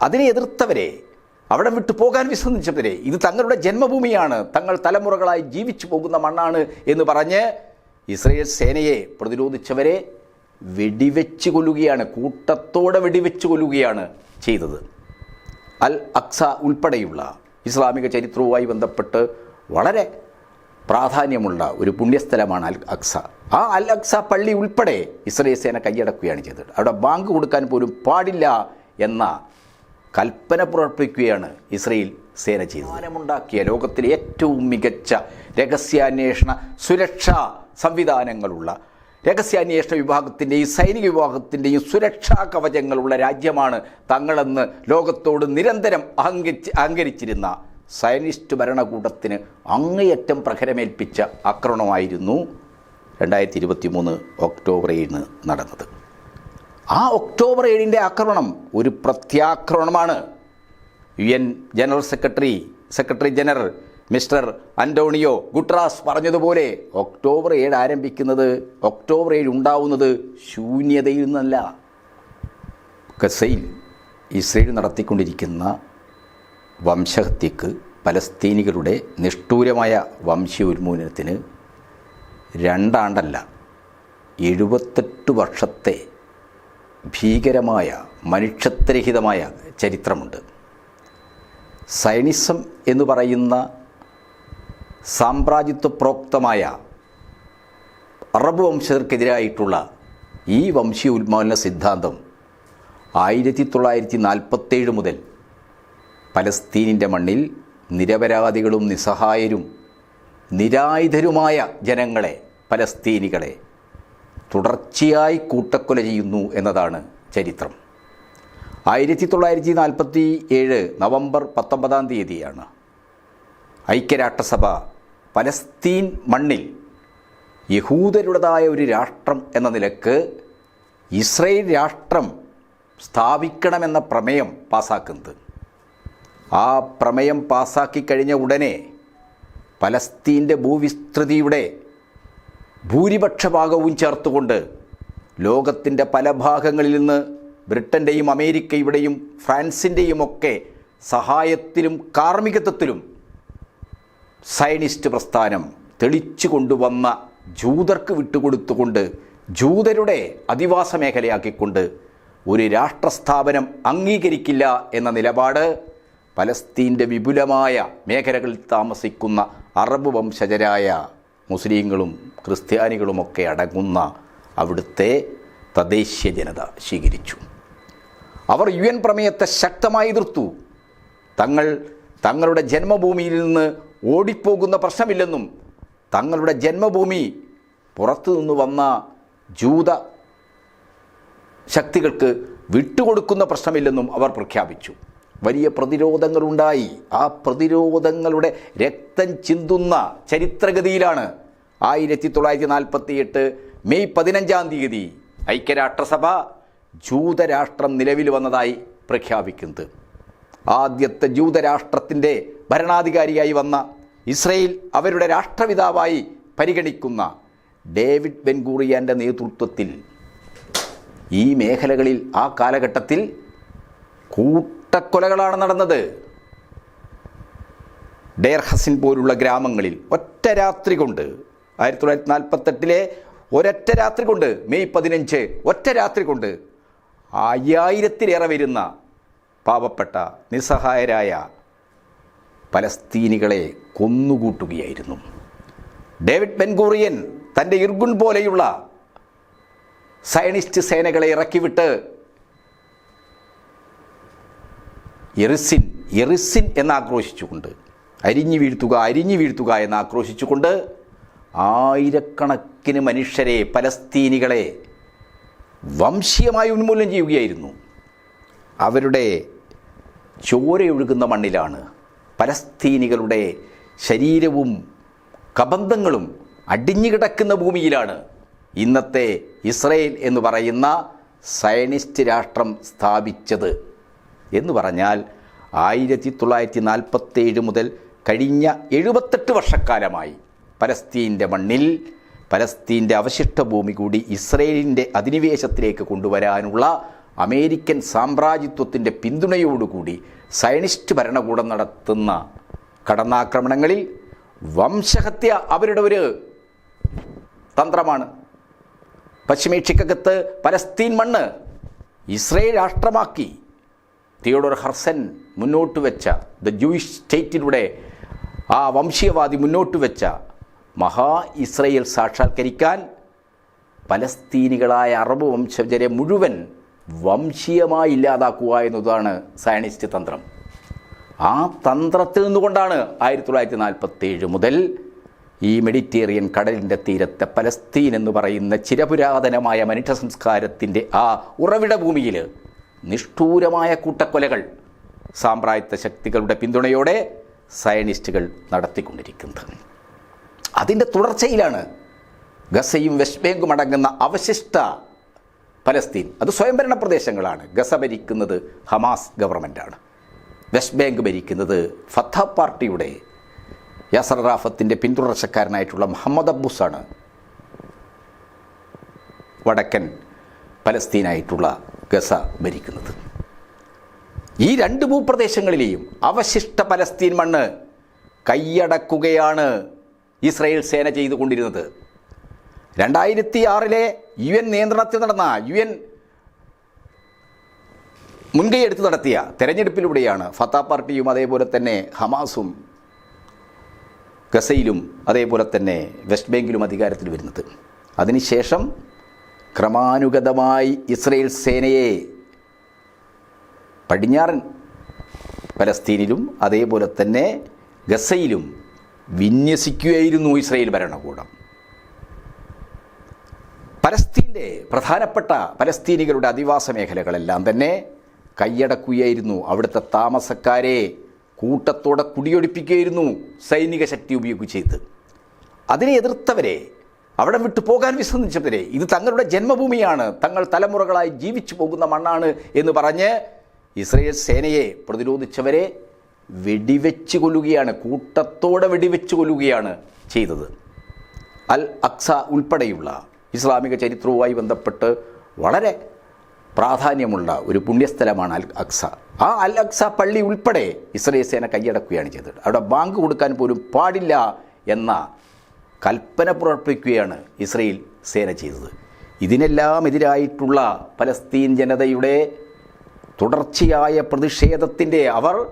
അതിനെ എതിർത്തവരെ അവിടെ വിട്ടു പോകാൻ വിസമ്മതിച്ചവരെ ഇത് തങ്ങളുടെ ജന്മഭൂമിയാണ് തങ്ങൾ തലമുറകളായി ജീവിച്ചു പോകുന്ന മണ്ണാണ് എന്ന് പറഞ്ഞ് ഇസ്രയേൽ സേനയെ പ്രതിരോധിച്ചവരെ വെടിവെച്ച് കൊല്ലുകയാണ് കൂട്ടത്തോടെ വെടിവെച്ച് കൊല്ലുകയാണ് ചെയ്തത്. അൽ അക്സ ഉൾപ്പെടെയുള്ള ഇസ്ലാമിക ചരിത്രവുമായി ബന്ധപ്പെട്ട് വളരെ പ്രാധാന്യമുള്ള ഒരു പുണ്യസ്ഥലമാണ് അൽ അക്സ. ആ അൽ അക്സ പള്ളി ഉൾപ്പെടെ ഇസ്രയേൽ സേന കൈയടക്കുകയാണ് ചെയ്തത്. അവിടെ ബാങ്ക് കൊടുക്കാൻ പോലും പാടില്ല എന്ന കൽപ്പന പുറപ്പിക്കുകയാണ് ഇസ്രയേൽ സേന ചെയ്തത്. വിമാനമുണ്ടാക്കിയ ലോകത്തിലെ ഏറ്റവും മികച്ച രഹസ്യാന്വേഷണ സുരക്ഷാ സംവിധാനങ്ങളുള്ള രഹസ്യാന്വേഷണ വിഭാഗത്തിന്റെയും സൈനിക വിഭാഗത്തിന്റെയും സുരക്ഷാ കവചങ്ങളുള്ള രാജ്യമാണ് തങ്ങളെന്ന് ലോകത്തോട് നിരന്തരം അഹങ്കരിച്ച് അഹങ്കരിച്ചിരുന്ന സയനിസ്റ്റ് ഭരണകൂടത്തിന് അങ്ങേയറ്റം പ്രഹരമേൽപ്പിച്ച ആക്രമണമായിരുന്നു രണ്ടായിരത്തി ഇരുപത്തി മൂന്ന് ഒക്ടോബർ ഏഴിന് നടന്നത്. ആ ഒക്ടോബർ ഏഴിന്റെ ആക്രമണം ഒരു പ്രത്യാക്രമണമാണ്. U N general secretary secretary general mister Antonio Guterres പറഞ്ഞതുപോലെ ഒക്ടോബർ ഏഴ് ആരംഭിക്കുന്നത് ഒക്ടോബർ ഏഴ് ഉണ്ടാവുന്നത് ശൂന്യതയിൽ നിന്നല്ല. ഗസയിൽ ഇസ്രയേൽ നടത്തിക്കൊണ്ടിരിക്കുന്ന വംശഹത്യക്ക് പലസ്തീനികളുടെ നിഷ്ഠൂരമായ വംശീയ ഉന്മൂലനത്തിന് രണ്ടാണ്ടല്ല എഴുപത്തെട്ട് വർഷത്തെ ഭീകരമായ മനുഷ്യത്വരഹിതമായ ചരിത്രമുണ്ട്. സൈനിസം എന്ന് പറയുന്ന സാമ്രാജ്യത്വ പ്രോക്തമായ അറബ് വംശജർക്കെതിരായിട്ടുള്ള ഈ വംശീയ ഉന്മൂലന സിദ്ധാന്തം ആയിരത്തി തൊള്ളായിരത്തി നാൽപ്പത്തേഴ് മുതൽ പലസ്തീനിന്റെ മണ്ണിൽ നിരപരാധികളും നിസ്സഹായരും നിരായുധരുമായ ജനങ്ങളെ പലസ്തീനികളെ തുടർച്ചയായി കൂട്ടക്കൊല ചെയ്യുന്നു എന്നതാണ് ചരിത്രം. ആയിരത്തി തൊള്ളായിരത്തി നാൽപ്പത്തി ഏഴ് നവംബർ പത്തൊമ്പതാം തീയതിയാണ് ഐക്യരാഷ്ട്രസഭ പലസ്തീൻ മണ്ണിൽ യഹൂദരുടേതായ ഒരു രാഷ്ട്രം എന്ന നിലയ്ക്ക് ഇസ്രയേൽ രാഷ്ട്രം സ്ഥാപിക്കണമെന്ന പ്രമേയം പാസാക്കുന്നത്. ആ പ്രമേയം പാസാക്കി കഴിഞ്ഞ ഉടനെ പലസ്തീന്റെ ഭൂവിസ്തൃതിയുടെ ഭൂരിപക്ഷ ഭാഗവും ചേർത്തുകൊണ്ട് ലോകത്തിന്റെ പല ഭാഗങ്ങളിൽ നിന്ന് ബ്രിട്ടന്റെയും അമേരിക്കയുടെയും ഫ്രാൻസിന്റെയും ഒക്കെ സഹായത്തിലും കാർമ്മികത്വത്തിലും സയനിസ്റ്റ് പ്രസ്ഥാനം തെളിച്ചു കൊണ്ടുവന്ന ജൂതർക്ക് വിട്ടുകൊടുത്തുകൊണ്ട് ജൂതരുടെ അധിവാസ മേഖലയാക്കിക്കൊണ്ട് ഒരു രാഷ്ട്രസ്ഥാപനം അംഗീകരിക്കില്ല എന്ന നിലപാട് പലസ്തീന്റെ വിപുലമായ മേഖലകളിൽ താമസിക്കുന്ന അറബ് വംശജരായ മുസ്ലിങ്ങളും ക്രിസ്ത്യാനികളുമൊക്കെ അടങ്ങുന്ന അവിടുത്തെ തദ്ദേശീയ ജനത സ്വീകരിച്ചു. അവർ യു എൻ പ്രമേയത്തെ ശക്തമായി എതിർത്തു. തങ്ങൾ തങ്ങളുടെ ജന്മഭൂമിയിൽ നിന്ന് ഓടിപ്പോകുന്ന പ്രശ്നമില്ലെന്നും തങ്ങളുടെ ജന്മഭൂമി പുറത്തു നിന്ന് വന്ന ജൂത ശക്തികൾക്ക് വിട്ടുകൊടുക്കുന്ന പ്രശ്നമില്ലെന്നും അവർ പ്രഖ്യാപിച്ചു. വലിയ പ്രതിരോധങ്ങളുണ്ടായി. ആ പ്രതിരോധങ്ങളുടെ രക്തം ചിന്തുന്ന ചരിത്രഗതിയിലാണ് ആയിരത്തി തൊള്ളായിരത്തി നാൽപ്പത്തി എട്ട് മെയ് പതിനഞ്ചാം തീയതി ഐക്യരാഷ്ട്രസഭ ജൂതരാഷ്ട്രം നിലവിൽ വന്നതായി പ്രഖ്യാപിക്കുന്നത്. ആദ്യത്തെ ജൂതരാഷ്ട്രത്തിന്റെ ഭരണാധികാരിയായി വന്ന ഇസ്രയേൽ അവരുടെ രാഷ്ട്രപിതാവായി പരിഗണിക്കുന്ന ഡേവിഡ് ബെൻഗൂറിയാന്റെ നേതൃത്വത്തിൽ ഈ മേഖലകളിൽ ആ കാലഘട്ടത്തിൽ കൂട്ടക്കൊലകളാണ് നടന്നത്. ഡേർ ഹസിൻ പോലുള്ള ഗ്രാമങ്ങളിൽ ഒറ്റ രാത്രി കൊണ്ട് ആയിരത്തി തൊള്ളായിരത്തി നാൽപ്പത്തെട്ടിലെ ഒരൊറ്റ രാത്രി കൊണ്ട് മെയ് പതിനഞ്ച് ഒറ്റ രാത്രി കൊണ്ട് അയ്യായിരത്തിലേറെ വരുന്ന പാവപ്പെട്ട നിസ്സഹായരായ പലസ്തീനികളെ കൊന്നുകൂട്ടുകയായിരുന്നു. ഡേവിഡ് ബെൻഗൂറിയൻ തന്റെ ഇർഗുൺ പോലെയുള്ള സയനിസ്റ്റ് സേനകളെ ഇറക്കിവിട്ട് എറിസിൻ എറിസിൻ എന്ന് ആക്രോശിച്ചുകൊണ്ട് അരിഞ്ഞു വീഴ്ത്തുക അരിഞ്ഞു വീഴ്ത്തുക എന്ന് ആക്രോശിച്ചുകൊണ്ട് ആയിരക്കണക്കിന് മനുഷ്യരെ പലസ്തീനികളെ വംശീയമായി ഉന്മൂലനം ചെയ്യുകയായിരുന്നു. അവരുടെ ചോരയൊഴുകുന്ന മണ്ണിലാണ് പലസ്തീനികളുടെ ശരീരവും കബന്ധങ്ങളും അടിഞ്ഞുകിടക്കുന്ന ഭൂമിയിലാണ്. ഇന്നത്തെ ഇസ്രയേൽ എന്ന് പറയുന്ന സയനിസ്റ്റ് രാഷ്ട്രം സ്ഥാപിച്ചത് എന്ന് പറഞ്ഞാൽ ആയിരത്തി തൊള്ളായിരത്തി നാൽപ്പത്തേഴ് മുതൽ കഴിഞ്ഞ എഴുപത്തെട്ട് വർഷക്കാലമായി. പലസ്തീന്റെ മണ്ണിൽ പലസ്തീന്റെ അവശിഷ്ട ഭൂമി കൂടി ഇസ്രയേലിന്റെ അധിനിവേശത്തിലേക്ക് കൊണ്ടുവരാനുള്ള അമേരിക്കൻ സാമ്രാജ്യത്വത്തിന്റെ പിന്തുണയോടുകൂടി സയനിസ്റ്റ് ഭരണകൂടം നടത്തുന്ന കടന്നാക്രമണങ്ങളിൽ വംശഹത്യ അവരുടെ ഒരു തന്ത്രമാണ്. പശ്ചിമേഷ്യക്കകത്ത് പലസ്തീൻ മണ്ണ് ഇസ്രയേൽ രാഷ്ട്രമാക്കി. തിയോഡോർ ഹർസൻ മുന്നോട്ട് വെച്ച ദ ജൂയിഷ് സ്റ്റേറ്റിലൂടെ ആ വംശീയവാദി മുന്നോട്ട് വെച്ച മഹാ ഇസ്രയേൽ സാക്ഷാത്കരിക്കാൻ പലസ്തീനികളായ അറബ് വംശജരെ മുഴുവൻ വംശീയമായി ഇല്ലാതാക്കുക എന്നതാണ് സയനിസ്റ്റ് തന്ത്രം. ആ തന്ത്രത്തിൽ നിന്നുകൊണ്ടാണ് ആയിരത്തി തൊള്ളായിരത്തി നാൽപ്പത്തേഴ് മുതൽ ഈ മെഡിറ്റേറിയൻ കടലിന്റെ തീരത്തെ പലസ്തീൻ എന്ന് പറയുന്ന ചിരപുരാതനമായ മനുഷ്യ സംസ്കാരത്തിന്റെ ആ ഉറവിട ഭൂമിയിൽ നിഷ്ഠൂരമായ കൂട്ടക്കൊലകൾ സാമ്പ്രായത്വ ശക്തികളുടെ പിന്തുണയോടെ സയനിസ്റ്റുകൾ നടത്തിക്കൊണ്ടിരിക്കുന്നത്. അതിന്റെ തുടർച്ചയിലാണ് ഗസയും വെസ്റ്റ് ബാങ്കും അടങ്ങുന്ന അവശിഷ്ട പലസ്തീൻ. അത് സ്വയംഭരണ പ്രദേശങ്ങളാണ്. ഗസ ഭരിക്കുന്നത് ഹമാസ് ഗവൺമെന്റാണ്. വെസ്റ്റ് ബാങ്ക് ഭരിക്കുന്നത് ഫത്ത പാർട്ടിയുടെ യാസർ റാഫത്തിന്റെ പിന്തുടർച്ചക്കാരനായിട്ടുള്ള മുഹമ്മദ് അബ്ബൂസാണ്. വടക്കൻ പലസ്തീനായിട്ടുള്ള ഗസ ഭരിക്കുന്നത്. ഈ രണ്ട് ഭൂപ്രദേശങ്ങളിലെയും അവശിഷ്ട പലസ്തീൻ മണ്ണ് കൈയടക്കുകയാണ്. ഇസ്രയേൽ സേന ചെയ്തുകൊണ്ടിരുന്നത്. രണ്ടായിരത്തി ആറിലെ യു എൻ നിയന്ത്രണത്തിൽ നടന്ന യു എൻ മുൻകൈയെടുത്ത് നടത്തിയ തെരഞ്ഞെടുപ്പിലൂടെയാണ് ഫത്ത പാർട്ടിയും അതേപോലെ തന്നെ ഹമാസും ഗസയിലും അതേപോലെ തന്നെ വെസ്റ്റ് ബാങ്കിലും അധികാരത്തിൽ വരുന്നത്. അതിനുശേഷം ക്രമാനുഗതമായി ഇസ്രയേൽ സേനയെ പടിഞ്ഞാറൻ പലസ്തീനിലും അതേപോലെ തന്നെ ഗസയിലും വിന്യസിക്കുകയായിരുന്നു ഇസ്രയേൽ ഭരണകൂടം. പലസ്തീന്റെ പ്രധാനപ്പെട്ട പലസ്തീനികളുടെ അധിവാസ മേഖലകളെല്ലാം തന്നെ കൈയടക്കുകയായിരുന്നു. അവിടുത്തെ താമസക്കാരെ കൂട്ടത്തോടെ കുടിയൊടിപ്പിക്കുകയായിരുന്നു സൈനിക ശക്തി ഉപയോഗിച്ചത് അതിനെ എതിർത്തവരെ അവിടെ വിട്ടു പോകാൻ വിസമ്മതിച്ചവരെ ഇത് തങ്ങളുടെ ജന്മഭൂമിയാണ് തങ്ങൾ തലമുറകളായി ജീവിച്ചു പോകുന്ന മണ്ണാണ് എന്ന് പറഞ്ഞ് ഇസ്രയേൽ സേനയെ പ്രതിരോധിച്ചവരെ വെടിവെച്ച് കൊല്ലുകയാണ് കൂട്ടത്തോടെ വെടിവെച്ച് കൊല്ലുകയാണ് ചെയ്തത്. അൽ അക്സ ഉൾപ്പെടെയുള്ള ഇസ്ലാമിക ചരിത്രവുമായി ബന്ധപ്പെട്ട് വളരെ പ്രാധാന്യമുള്ള ഒരു പുണ്യസ്ഥലമാണ് അൽ അക്സ. ആ അൽ അക്സ പള്ളി ഉൾപ്പെടെ ഇസ്രയേൽ സേന കൈയടക്കുകയാണ് ചെയ്തത്. അവിടെ ബാങ്ക് കൊടുക്കാൻ പോലും പാടില്ല എന്ന കൽപ്പന പുറപ്പെടുവിക്കുകയാണ് ഇസ്രയേൽ സേന ചെയ്തത്. ഇതിനെല്ലാം എതിരായിട്ടുള്ള പലസ്തീൻ ജനതയുടെ തുടർച്ചയായ പ്രതിഷേധത്തിന്റെ അവർ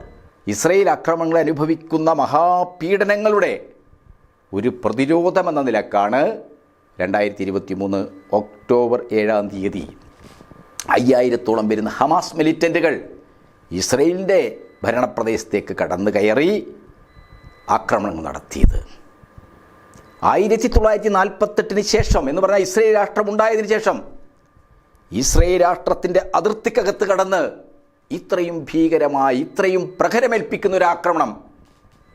ഇസ്രയേൽ ആക്രമണങ്ങൾ അനുഭവിക്കുന്ന മഹാപീഡനങ്ങളുടെ ഒരു പ്രതിരോധമെന്ന നിലക്കാണ് രണ്ടായിരത്തി ഇരുപത്തി മൂന്ന് ഒക്ടോബർ ഏഴാം തീയതി. അയ്യായിരത്തോളം വരുന്ന ഹമാസ് മിലിറ്റന്റുകൾ ഇസ്രയേലിന്റെ ഭരണപ്രദേശത്തേക്ക് കടന്നു കയറി ആക്രമണങ്ങൾ നടത്തിയത്. ആയിരത്തി തൊള്ളായിരത്തി നാൽപ്പത്തെട്ടിന് ശേഷം എന്ന് പറഞ്ഞാൽ ഇസ്രയേൽ രാഷ്ട്രം ഉണ്ടായതിനു ശേഷം ഇസ്രയേൽ രാഷ്ട്രത്തിന്റെ അതിർത്തിക്കകത്ത് കടന്ന് ഇത്രയും ഭീകരമായി ഇത്രയും പ്രഹരമേൽപ്പിക്കുന്ന ഒരു ആക്രമണം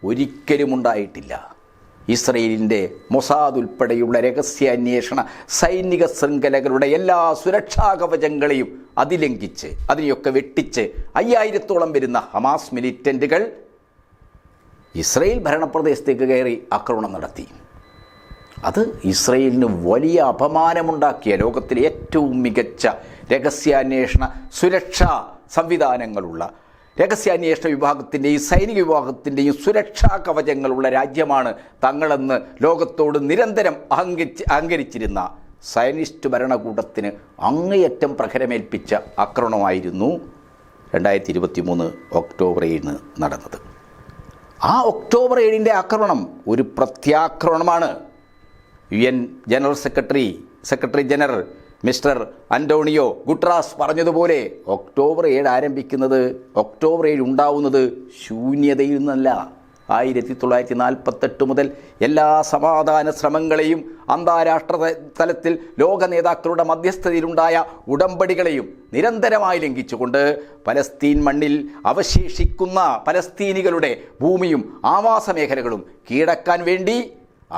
ഒരിക്കലും ഉണ്ടായിട്ടില്ല ഇസ്രയേലിന്റെ മൊസാദ് ഉൾപ്പെടെയുള്ള രഹസ്യാന്വേഷണ സൈനിക ശൃംഖലകളുടെ എല്ലാ സുരക്ഷാ കവചങ്ങളെയും അതിലംഘിച്ച് അതിനെയൊക്കെ വെട്ടിച്ച് അയ്യായിരത്തോളം വരുന്ന ഹമാസ് മിലിറ്റന്റുകൾ ഇസ്രയേൽ ഭരണപ്രദേശത്തേക്ക് കയറി ആക്രമണം നടത്തി. അത് ഇസ്രയേലിന് വലിയ അപമാനമുണ്ടാക്കിയ ലോകത്തിലെ ഏറ്റവും മികച്ച രഹസ്യാന്വേഷണ സുരക്ഷാ സംവിധാനങ്ങളുള്ള രഹസ്യാന്വേഷണ വിഭാഗത്തിന്റെയും സൈനിക വിഭാഗത്തിന്റെയും സുരക്ഷാ കവചങ്ങളുള്ള രാജ്യമാണ് തങ്ങളെന്ന് ലോകത്തോട് നിരന്തരം അഹങ്കരിച്ച് അഹങ്കരിച്ചിരുന്ന സയനിസ്റ്റ് ഭരണകൂടത്തിന് അങ്ങേയറ്റം പ്രഹരമേൽപ്പിച്ച ആക്രമണമായിരുന്നു രണ്ടായിരത്തി ഇരുപത്തി മൂന്ന് ഒക്ടോബർ ഏഴിന് നടന്നത്. ആ ഒക്ടോബർ ഏഴിന്റെ ആക്രമണം ഒരു പ്രത്യാക്രമണമാണ്. U N general secretary secretary general mister Antonio Guterres പറഞ്ഞതുപോലെ ഒക്ടോബർ ഏഴ് ആരംഭിക്കുന്നത് ഒക്ടോബർ ഏഴ് ഉണ്ടാവുന്നത് ശൂന്യതയിൽ നിന്നല്ല. ആയിരത്തി തൊള്ളായിരത്തി നാൽപ്പത്തെട്ട് മുതൽ എല്ലാ സമാധാന ശ്രമങ്ങളെയും അന്താരാഷ്ട്ര തലത്തിൽ ലോക നേതാക്കളുടെ മധ്യസ്ഥതയിലുണ്ടായ ഉടമ്പടികളെയും നിരന്തരമായി ലംഘിച്ചുകൊണ്ട് പലസ്തീൻ മണ്ണിൽ അവശേഷിക്കുന്ന പലസ്തീനികളുടെ ഭൂമിയും ആവാസ മേഖലകളും കീഴടക്കാൻ വേണ്ടി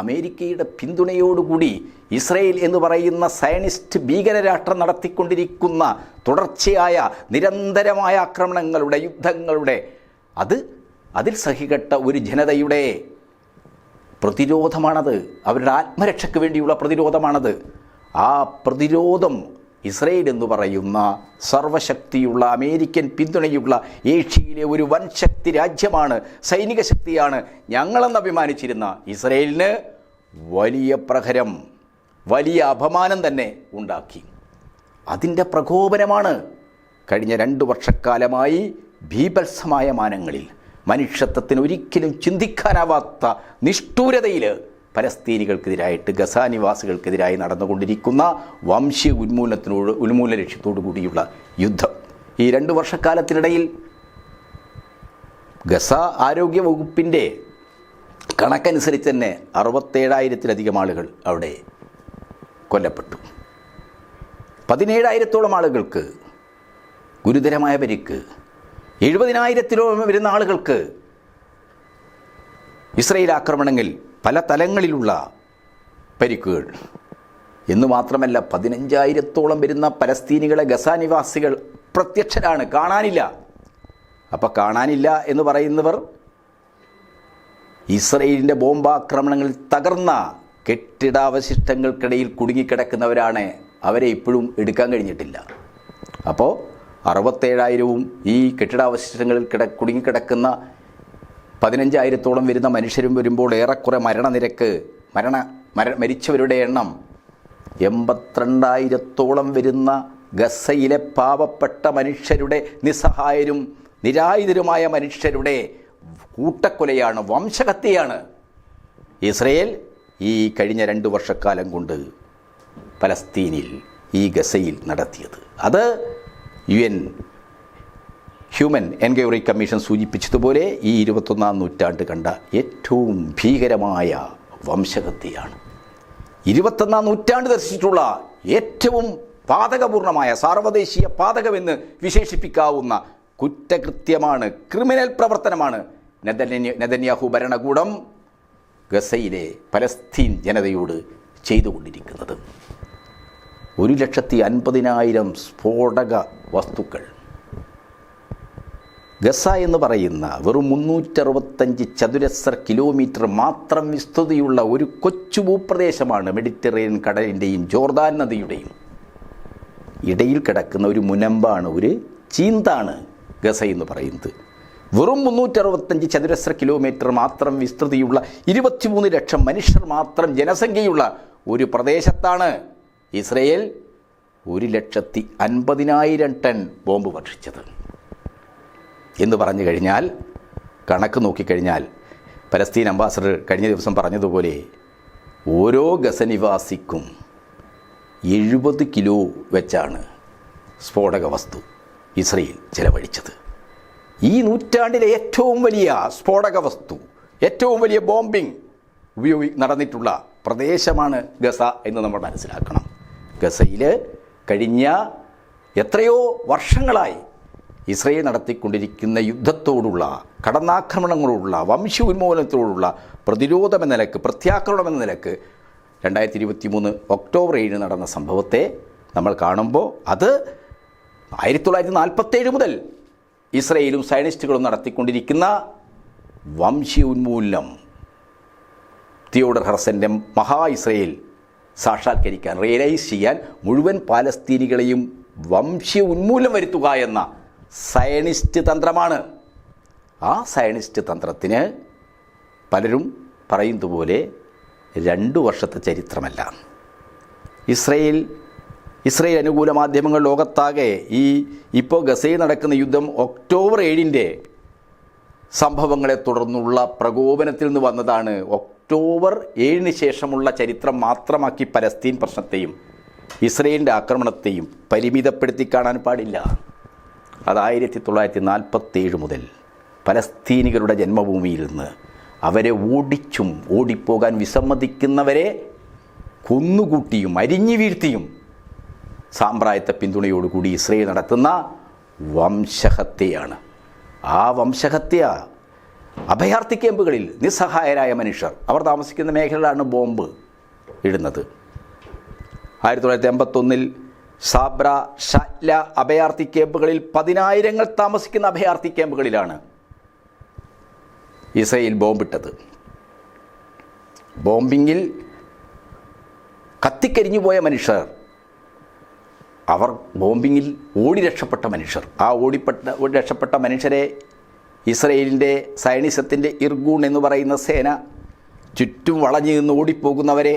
അമേരിക്കയുടെ പിന്തുണയോടുകൂടി ഇസ്രയേൽ എന്ന് പറയുന്ന സയനിസ്റ്റ് ഭീകരരാഷ്ട്രം നടത്തിക്കൊണ്ടിരിക്കുന്ന തുടർച്ചയായ നിരന്തരമായ ആക്രമണങ്ങളുടെ യുദ്ധങ്ങളുടെ അത് അതിൽ സഹികെട്ട ഒരു ജനതയുടെ പ്രതിരോധമാണത്. അവരുടെ ആത്മരക്ഷയ്ക്ക് വേണ്ടിയുള്ള പ്രതിരോധമാണത്. ആ പ്രതിരോധം ഇസ്രയേൽ എന്ന് പറയുന്ന സർവശക്തിയുള്ള അമേരിക്കൻ പിന്തുണയുള്ള ഏഷ്യയിലെ ഒരു വൻ ശക്തി രാജ്യമാണ് സൈനിക ശക്തിയാണ്. ഞങ്ങളെന്ന് അഭിമാനിച്ചിരുന്ന ഇസ്രയേലിന് വലിയ പ്രഹരം വലിയ അപമാനം തന്നെ ഉണ്ടാക്കി. അതിന്റെ പ്രകോപനമാണ് കഴിഞ്ഞ രണ്ട് വർഷക്കാലമായി ഭീഭത്സമായ മാനങ്ങളിൽ മനുഷ്യത്വത്തിന് ഒരിക്കലും ചിന്തിക്കാനാവാത്ത നിഷ്ഠൂരതയിൽ പലസ്തീനികൾക്കെതിരായിട്ട് ഗസ നിവാസികൾക്കെതിരായി നടന്നുകൊണ്ടിരിക്കുന്ന വംശീയ ഉന്മൂലനത്തിനോട് ഉന്മൂലന ലക്ഷ്യത്തോടു കൂടിയുള്ള യുദ്ധം. ഈ രണ്ട് വർഷക്കാലത്തിനിടയിൽ ഗസ ആരോഗ്യ വകുപ്പിന്റെ കണക്കനുസരിച്ച് തന്നെ അറുപത്തേഴായിരത്തിലധികം ആളുകൾ അവിടെ കൊല്ലപ്പെട്ടു. പതിനേഴായിരത്തോളം ആളുകൾക്ക് ഗുരുതരമായ പരിക്ക് എഴുപതിനായിരത്തിലോളം വരുന്ന ആളുകൾക്ക് ഇസ്രയേൽ ആക്രമണങ്ങളിൽ പല തലങ്ങളിലുള്ള പരിക്കുകൾ. എന്നു മാത്രമല്ല പതിനഞ്ചായിരത്തോളം വരുന്ന പലസ്തീനികളെ ഗസ നിവാസികൾ പ്രത്യക്ഷരാണ് കാണാനില്ല. അപ്പം കാണാനില്ല എന്ന് പറയുന്നവർ ഇസ്രയേലിന്റെ ബോംബാക്രമണങ്ങളിൽ തകർന്ന കെട്ടിടാവശിഷ്ടങ്ങൾക്കിടയിൽ കുടുങ്ങിക്കിടക്കുന്നവരാണ് അവരെ ഇപ്പോഴും എടുക്കാൻ കഴിഞ്ഞിട്ടില്ല. അപ്പോൾ അറുപത്തേഴായിരവും ഈ കെട്ടിടാവശിഷ്ടങ്ങളിൽ കിട കുടുങ്ങിക്കിടക്കുന്ന പതിനഞ്ചായിരത്തോളം വരുന്ന മനുഷ്യരും വരുമ്പോൾ ഏറെക്കുറെ മരണനിരക്ക് മരണ മര മരിച്ചവരുടെ എണ്ണം എൺപത്തിരണ്ടായിരത്തോളം വരുന്ന ഗസയിലെ പാവപ്പെട്ട മനുഷ്യരുടെ നിസ്സഹായരും നിരായുധരുമായ മനുഷ്യരുടെ കൂട്ടക്കൊലയാണ് വംശഹത്യയാണ് ഇസ്രയേൽ ഈ കഴിഞ്ഞ രണ്ട് വർഷക്കാലം കൊണ്ട് പലസ്തീനിൽ ഈ ഗസയിൽ നടത്തിയത്. അത് U N human inquiry commission സൂചിപ്പിച്ചതുപോലെ ഈ ഇരുപത്തൊന്നാം നൂറ്റാണ്ട് കണ്ട ഏറ്റവും ഭീകരമായ വംശഹത്യയാണ്. ഇരുപത്തൊന്നാം നൂറ്റാണ്ട് ദർശിച്ചിട്ടുള്ള ഏറ്റവും പാതകപൂർണമായ സാർവദേശീയ പാതകമെന്ന് വിശേഷിപ്പിക്കാവുന്ന കുറ്റകൃത്യമാണ് ക്രിമിനൽ പ്രവർത്തനമാണ് നെതന്യ നെതന്യാഹു ഭരണകൂടം ഗസയിലെ പലസ്തീൻ ജനതയോട് ചെയ്തുകൊണ്ടിരിക്കുന്നത്. ഒരു ലക്ഷത്തി അൻപതിനായിരം സ്ഫോടക വസ്തുക്കൾ ഗസ എന്ന് പറയുന്ന വെറും മുന്നൂറ്ററുപത്തഞ്ച് ചതുരശ്ര കിലോമീറ്റർ മാത്രം വിസ്തൃതിയുള്ള ഒരു കൊച്ചു ഭൂപ്രദേശമാണ് മെഡിറ്ററേനിയൻ കടലിന്റെയും ജോർദാൻ നദിയുടെയും. ഇടയിൽ കിടക്കുന്ന ഒരു മുനമ്പാണ് ഒരു ചീന്താണ് ഗസ എന്ന് പറയുന്നത്. വെറും മുന്നൂറ്ററുപത്തഞ്ച് ചതുരശ്ര കിലോമീറ്റർ മാത്രം വിസ്തൃതിയുള്ള ഇരുപത്തിമൂന്ന് ലക്ഷം മനുഷ്യർ മാത്രം ജനസംഖ്യയുള്ള ഒരു പ്രദേശത്താണ് ഇസ്രയേൽ. ഒരു ലക്ഷത്തി അൻപതിനായിരം ടൺ ബോംബ് ഭക്ഷിച്ചത് എന്ന് പറഞ്ഞു കഴിഞ്ഞാൽ കണക്ക് നോക്കിക്കഴിഞ്ഞാൽ പലസ്തീൻ അംബാസഡർ കഴിഞ്ഞ ദിവസം പറഞ്ഞതുപോലെ ഓരോ ഗസനിവാസിക്കും എഴുപത് കിലോ വെച്ചാണ് സ്ഫോടക വസ്തു ഇസ്രയേൽ ചെലവഴിച്ചത്. ഈ നൂറ്റാണ്ടിലെ ഏറ്റവും വലിയ സ്ഫോടക വസ്തു ഏറ്റവും വലിയ ബോംബിംഗ് ഉപയോഗി നടന്നിട്ടുള്ള പ്രദേശമാണ് ഗസ എന്ന് നമ്മൾ മനസ്സിലാക്കണം. ഗസയിൽ കഴിഞ്ഞ എത്രയോ വർഷങ്ങളായി ഇസ്രയേൽ നടത്തിക്കൊണ്ടിരിക്കുന്ന യുദ്ധത്തോടുള്ള കടന്നാക്രമണങ്ങളോടുള്ള വംശ ഉന്മൂലനത്തോടുള്ള പ്രതിരോധം എന്ന നിലയ്ക്ക് പ്രത്യാക്രമണം എന്ന നിലയ്ക്ക് രണ്ടായിരത്തി ഇരുപത്തി മൂന്ന് ഒക്ടോബർ ഏഴിന് നടന്ന സംഭവത്തെ നമ്മൾ കാണുമ്പോൾ അത് ആയിരത്തി തൊള്ളായിരത്തി നാൽപ്പത്തേഴ് മുതൽ ഇസ്രയേലും സയനിസ്റ്റുകളും നടത്തിക്കൊണ്ടിരിക്കുന്ന വംശീയ ഉന്മൂലനം തിയോഡർ ഹർസന്റെ മഹാ ഇസ്രയേൽ സാക്ഷാത്കരിക്കാൻ റിയലൈസ് ചെയ്യാൻ മുഴുവൻ പാലസ്തീനികളെയും വംശീയ ഉന്മൂലം വരുത്തുക എന്ന സയനിസ്റ്റ് തന്ത്രമാണ്. ആ സയനിസ്റ്റ് തന്ത്രത്തിന് പലരും പറയുന്നത് പോലെ രണ്ടു വർഷത്തെ ചരിത്രമല്ല. ഇസ്രയേൽ ഇസ്രയേൽ അനുകൂല മാധ്യമങ്ങൾ ലോകത്താകെ ഈ ഇപ്പോൾ ഗസയിൽ നടക്കുന്ന യുദ്ധം ഒക്ടോബർ ഏഴിന്റെ സംഭവങ്ങളെ തുടർന്നുള്ള പ്രകോപനത്തിൽ നിന്ന് വന്നതാണ് ഒക്ടോബർ ഏഴിന് ശേഷമുള്ള ചരിത്രം മാത്രമാക്കി പലസ്തീൻ പ്രശ്നത്തെയും ഇസ്രയേലിന്റെ ആക്രമണത്തെയും പരിമിതപ്പെടുത്തി കാണാൻ പാടില്ല. അത് ആയിരത്തി തൊള്ളായിരത്തി നാൽപ്പത്തേഴ് മുതൽ പലസ്തീനികളുടെ ജന്മഭൂമിയിൽ നിന്ന് അവരെ ഓടിച്ചും ഓടിപ്പോകാൻ വിസമ്മതിക്കുന്നവരെ കൊന്നുകൂട്ടിയും അരിഞ്ഞു വീഴ്ത്തിയും സാമ്പ്രായത്തെ പിന്തുണയോടുകൂടി ഇസ്രയേൽ നടത്തുന്ന വംശഹത്യയാണ്. ആ വംശഹത്യ അഭയാർത്ഥി ക്യാമ്പുകളിൽ നിസ്സഹായരായ മനുഷ്യർ അവർ താമസിക്കുന്ന മേഖലയിലാണ് ബോംബ് ഇടുന്നത്. ആയിരത്തി തൊള്ളായിരത്തി എൺപത്തൊന്നിൽ സാബ്ര ഷാല അഭയാർത്ഥി ക്യാമ്പുകളിൽ പതിനായിരങ്ങൾ താമസിക്കുന്ന അഭയാർത്ഥി ക്യാമ്പുകളിലാണ് ഇസ്രയേൽ ബോംബിട്ടത്. ബോംബിങ്ങിൽ കത്തിക്കരിഞ്ഞു പോയ മനുഷ്യർ അവർ ബോംബിങ്ങിൽ ഓടി രക്ഷപ്പെട്ട മനുഷ്യർ. ആ ഓടിപ്പെട്ട ഓടി രക്ഷപ്പെട്ട മനുഷ്യരെ ഇസ്രയേലിന്റെ സൈനിസത്തിന്റെ ഇർഗൂൺ എന്ന് പറയുന്ന സേന ചുറ്റും വളഞ്ഞു നിന്ന് ഓടിപ്പോകുന്നവരെ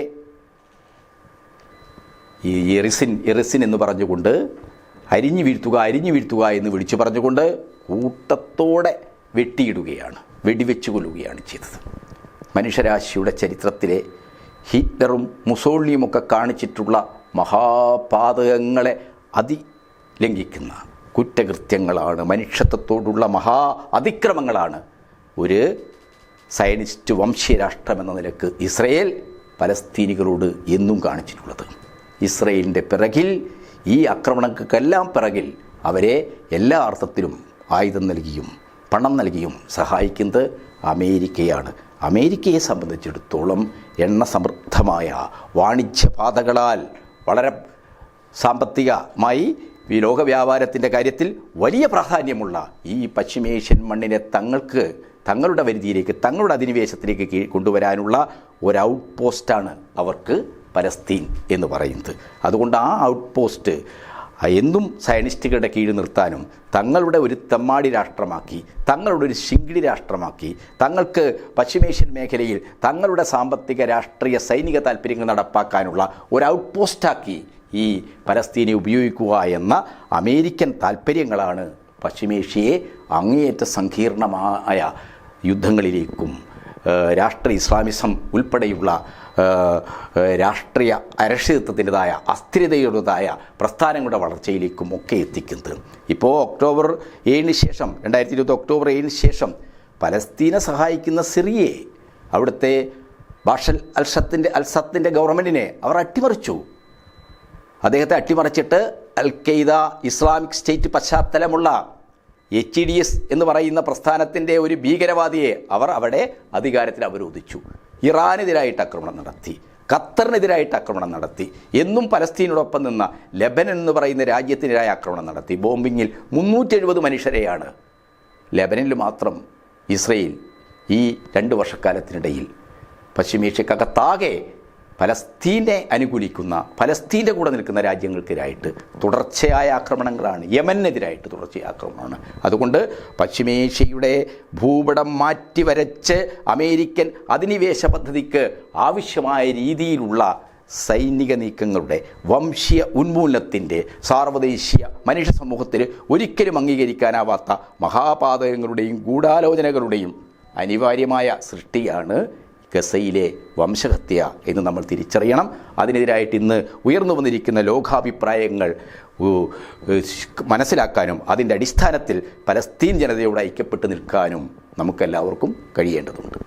ഈ എറിസിൻ എറിസിൻ എന്ന് പറഞ്ഞുകൊണ്ട് അരിഞ്ഞു വീഴ്ത്തുക അരിഞ്ഞു വീഴ്ത്തുക എന്ന് വിളിച്ചു പറഞ്ഞുകൊണ്ട് കൂട്ടത്തോടെ വെട്ടിയിടുകയാണ് വെടിവെച്ചു കൊല്ലുകയാണ് ചെയ്തത്. മനുഷ്യരാശിയുടെ ചരിത്രത്തിലെ ഹിറ്റ്ലറും മുസോളിയുമൊക്കെ കാണിച്ചിട്ടുള്ള മഹാപാതകങ്ങളെ അതിലംഘിക്കുന്ന കുറ്റകൃത്യങ്ങളാണ് മനുഷ്യത്വത്തോടുള്ള മഹാ അതിക്രമങ്ങളാണ് ഒരു സയനിസ്റ്റ് വംശീയരാഷ്ട്രമെന്ന നിലയ്ക്ക് ഇസ്രയേൽ പലസ്തീനികളോട് എന്നും കാണിച്ചിട്ടുള്ളത്. ഇസ്രയേലിന്റെ പിറകിൽ ഈ ആക്രമണങ്ങൾക്കെല്ലാം പിറകിൽ അവരെ എല്ലാ അർത്ഥത്തിലും ആയുധം നൽകിയും പണം നൽകിയും സഹായിക്കുന്നത് അമേരിക്കയാണ്. അമേരിക്കയെ സംബന്ധിച്ചിടത്തോളം എണ്ണ സമൃദ്ധമായ വാണിജ്യപാതകളാൽ വളരെ സാമ്പത്തികമായി ഈ ലോക വ്യാപാരത്തിന്റെ കാര്യത്തിൽ വലിയ പ്രാധാന്യമുള്ള ഈ പശ്ചിമേഷ്യൻ മണ്ണിനെ തങ്ങൾക്ക് തങ്ങളുടെ വരുതിയിലേക്ക് തങ്ങളുടെ അധിനിവേശത്തിലേക്ക് കൊണ്ടുവരാനുള്ള ഒരു ഔട്ട് പോസ്റ്റാണ് അവർക്ക് പലസ്തീൻ എന്ന് പറയുന്നത്. അതുകൊണ്ട് ആ ഔട്ട് പോസ്റ്റ് എന്നും സയനിസ്റ്റുകളുടെ കീഴിൽ നിർത്താനും തങ്ങളുടെ ഒരു തെമ്മാടി രാഷ്ട്രമാക്കി തങ്ങളുടെ ഒരു ശിങ്കിടി രാഷ്ട്രമാക്കി തങ്ങൾക്ക് പശ്ചിമേഷ്യൻ മേഖലയിൽ തങ്ങളുടെ സാമ്പത്തിക രാഷ്ട്രീയ സൈനിക താല്പര്യങ്ങൾ നടപ്പാക്കാനുള്ള ഒരു ഔട്ട് പോസ്റ്റാക്കി ഈ പലസ്തീനെ ഉപയോഗിക്കുക എന്ന അമേരിക്കൻ താല്പര്യങ്ങളാണ് പശ്ചിമേഷ്യയെ അങ്ങേയറ്റ സങ്കീർണമായ യുദ്ധങ്ങളിലേക്കും രാഷ്ട്രീയ ഇസ്ലാമിസം ഉൾപ്പെടെയുള്ള രാഷ്ട്രീയ അരക്ഷിതത്വത്തിന്റെതായ അസ്ഥിരതയുടേതായ പ്രസ്ഥാനങ്ങളുടെ വളർച്ചയിലേക്കും ഒക്കെ എത്തിക്കുന്നത്. ഇപ്പോൾ ഒക്ടോബർ ഏഴിന് ശേഷം രണ്ടായിരത്തി ഇരുപത് ഒക്ടോബർ ഏഴിന് ശേഷം പലസ്തീനെ സഹായിക്കുന്ന സിറിയെ അവിടുത്തെ ബാഷൽ അൽസത്തിന്റെ അൽസത്തിന്റെ ഗവൺമെന്റിനെ അവർ അട്ടിമറിച്ചു. അദ്ദേഹത്തെ അട്ടിമറിച്ചിട്ട് അൽ ഖെയ്ദ ഇസ്ലാമിക് സ്റ്റേറ്റ് പശ്ചാത്തലമുള്ള എച്ച് ഡി എസ് എന്ന് പറയുന്ന പ്രസ്ഥാനത്തിന്റെ ഒരു ഭീകരവാദിയെ അവർ അവിടെ അധികാരത്തിൽ അവരോധിച്ചു. ഇറാനെതിരായിട്ട് ആക്രമണം നടത്തി ഖത്തറിനെതിരായിട്ട് ആക്രമണം നടത്തി എന്നും പലസ്തീനോടൊപ്പം നിന്ന ലെബനൻ എന്ന് പറയുന്ന രാജ്യത്തിനെതിരായ ആക്രമണം നടത്തി. ബോംബിങ്ങിൽ മുന്നൂറ്റി എഴുപത് മനുഷ്യരെയാണ് ലെബനനിൽ മാത്രം ഇസ്രയേൽ ഈ രണ്ട് വർഷക്കാലത്തിനിടയിൽ പശ്ചിമേഷ്യക്കകത്താകെ പലസ്തീനെ അനുകൂലിക്കുന്ന പലസ്തീന്റെ കൂടെ നിൽക്കുന്ന രാജ്യങ്ങൾക്കെതിരായിട്ട് തുടർച്ചയായ ആക്രമണങ്ങളാണ്. യമനെതിരായിട്ട് തുടർച്ചയായ ആക്രമണമാണ്. അതുകൊണ്ട് പശ്ചിമേഷ്യയുടെ ഭൂപടം മാറ്റിവരച്ച് അമേരിക്കൻ അധിനിവേശ പദ്ധതിക്ക് ആവശ്യമായ രീതിയിലുള്ള സൈനിക നീക്കങ്ങളുടെ വംശീയ ഉന്മൂലനത്തിന്റെ സാർവദേശീയ മനുഷ്യ സമൂഹത്തിൽ ഒരിക്കലും അംഗീകരിക്കാനാവാത്ത മഹാപാതകങ്ങളുടെയും ഗൂഢാലോചനകളുടെയും അനിവാര്യമായ സൃഷ്ടിയാണ് ഗസയിലെ വംശഹത്യ എന്ന് നമ്മൾ തിരിച്ചറിയണം. അതിനെതിരായിട്ട് ഇന്ന് ഉയർന്നു വന്നിരിക്കുന്ന ലോകാഭിപ്രായങ്ങൾ മനസ്സിലാക്കാനും അതിന്റെ അടിസ്ഥാനത്തിൽ പലസ്തീൻ ജനതയോട് ഐക്യപ്പെട്ട് നിൽക്കാനും നമുക്കെല്ലാവർക്കും കഴിയേണ്ടതുണ്ട്.